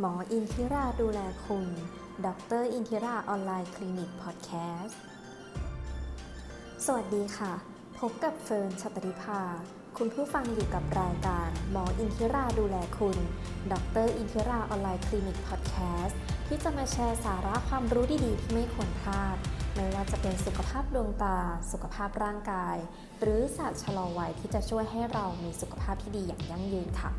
หมออินทิราดูแลคุณ ดรอินทิราออนไลน์คลินิกพอดแคสต์ สวัสดีค่ะ พบกับเฟิร์นชัตริภา คุณผู้ฟังอยู่กับรายการ หมออินทิราดูแลคุณ ดรอินทิราออนไลน์คลินิกพอดแคสต์ที่จะมาแชร์สาระความรู้ดีๆ ที่ไม่ควรพลาด ไม่ว่าจะเป็นสุขภาพดวงตา สุขภาพร่างกาย หรือศาสตร์ชะลอวัยที่จะช่วยให้เรามีสุขภาพที่ดีอย่างยั่งยืนค่ะ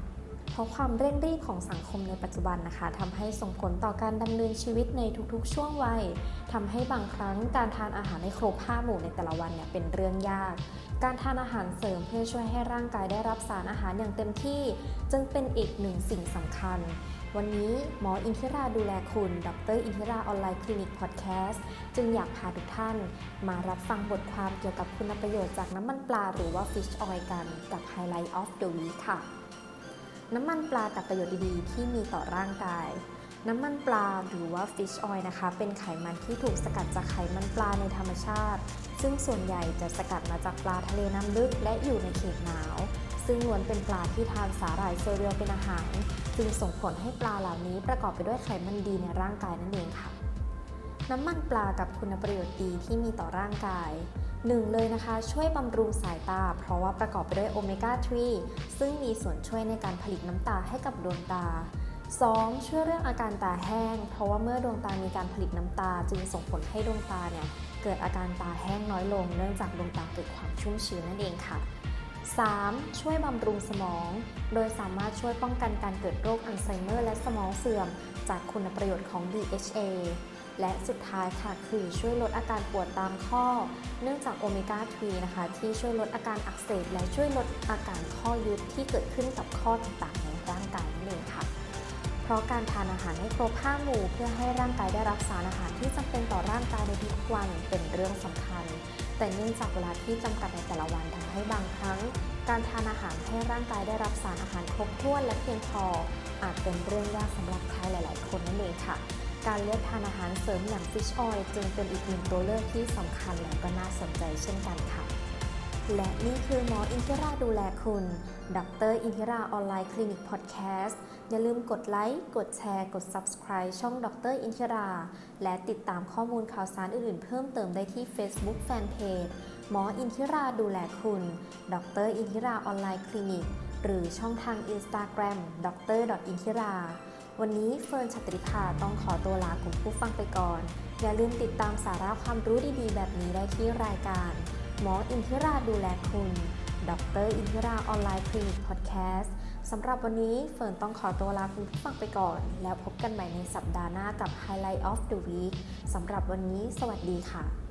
ราะความเร่งรีบของสังคมในปัจจุบันนะคะทำให้ส่งผลต่อการดำเนินชีวิตในทุกๆ ช่วงวัยทำให้บางครั้งการทานอาหารในครบห้าหมู่ในแต่ละวันเนี่ยเป็นเรื่องยาก การทานอาหารเสริมเพื่อช่วยให้ร่างกายได้รับสารอาหารอย่างเต็มที่ จึงเป็นอีกหนึ่งสิ่งสำคัญ วันนี้หมออินทิราดูแลคุณ ดรอินทิราออนไลน์คลินิกพอดแคสต์จึงอยากพาทุกท่าน มารับฟังบทความเกี่ยวกับคุณประโยชน์จากน้ำมันปลาหรือว่า Fish Oil กันกับ Highlight of the Week ค่ะ น้ำมันปลาแต่ประโยชน์ดีๆ ที่มีต่อร่างกาย น้ำมันปลาหรือว่า fish oil นะคะ เป็นไขมันที่ถูกสกัดจากไขมันปลาในธรรมชาติ ซึ่งส่วนใหญ่จะสกัดมาจากปลาทะเลน้ำลึกและอยู่ในเขตหนาว ซึ่งล้วนเป็นปลาที่ทานสาหร่ายเซเรียลเป็นอาหาร จึงส่งผลให้ปลาเหล่านี้ประกอบไปด้วยไขมันดีในร่างกายนั่นเองค่ะ น้ำมันปลากับคุณประโยชน์ดีที่มีต่อร่างกาย หนึ่งเลยนะคะ ช่วยบำรุงสายตา เพราะว่าประกอบไปด้วยโอเมก้า 3 ซึ่งมีส่วนช่วยในการผลิตน้ำตาให้กับดวงตา 2. ช่วยเรื่องอาการตาแห้ง เพราะว่าเมื่อดวงตามีการผลิตน้ำตา จึงส่งผลให้ดวงตาเนี่ยเกิดอาการตาแห้งน้อยลง เนื่องจากดวงตาเกิดความชุ่มชื้นนั่นเองค่ะ 3. ช่วยบำรุงสมอง โดยสามารถช่วยป้องกันการเกิดโรคอัลไซเมอร์และสมองเสื่อม จากคุณประโยชน์ของ DHA และสุดท้ายค่ะคือช่วยลดอาการปวดตามข้อ เนื่องจากโอเมก้า3นะคะ ที่ช่วยลดอาการอักเสบและช่วยลดอาการข้อยุบที่เกิดขึ้นกับข้อต่างๆในร่างกายนั่นเองค่ะ เพราะการทานอาหารให้ครบห้าหมู่เพื่อให้ร่างกายได้รับสารอาหารที่จำเป็นต่อร่างกายในทุกวันเป็นเรื่องสำคัญ แต่เนื่องจากเวลาที่จำกัดในแต่ละวันทำให้บางครั้ง การทานอาหารให้ร่างกายได้รับสารอาหารครบถ้วนและเพียงพออาจเป็นเรื่องยากสำหรับใครหลาย ๆ คนนั่นเองค่ะ การเลือกทานอาหารเสริมอย่าง Fish Oil จึงเป็นอีกหนึ่งตัวเลือกที่สำคัญและก็น่าสนใจเช่นกันค่ะ และนี่คือหมออินทิราดูแลคุณดรอินทิราออนไลน์คลินิกพอดแคสต์อย่าลืมกดไลค์ กดแชร์ กด Subscribe ช่องดรอินทิรา และติดตามข้อมูลข่าวสารอื่นๆ เพิ่มเติมได้ที่ Facebook Fanpage หมออินทิราดูแลคุณ ดรอินทิราออนไลน์คลินิก หรือช่องทาง Instagram ดรอินทิรา วันนี้เฟิร์นชัตริภาต้องขอตัวลาคุณผู้ฟังไปก่อน อย่าลืมติดตามสาระความรู้ดีๆ แบบนี้ได้ที่รายการ หมออินทิราดูแลคุณดรอินทิราออนไลน์คลินิกพอดแคสต์สำหรับวันนี้เฟิร์นต้องขอตัวลาคุณผู้ฟังไปก่อน แล้วพบกันใหม่ในสัปดาห์หน้ากับ Highlight of the Week สำหรับวันนี้ สวัสดีค่ะ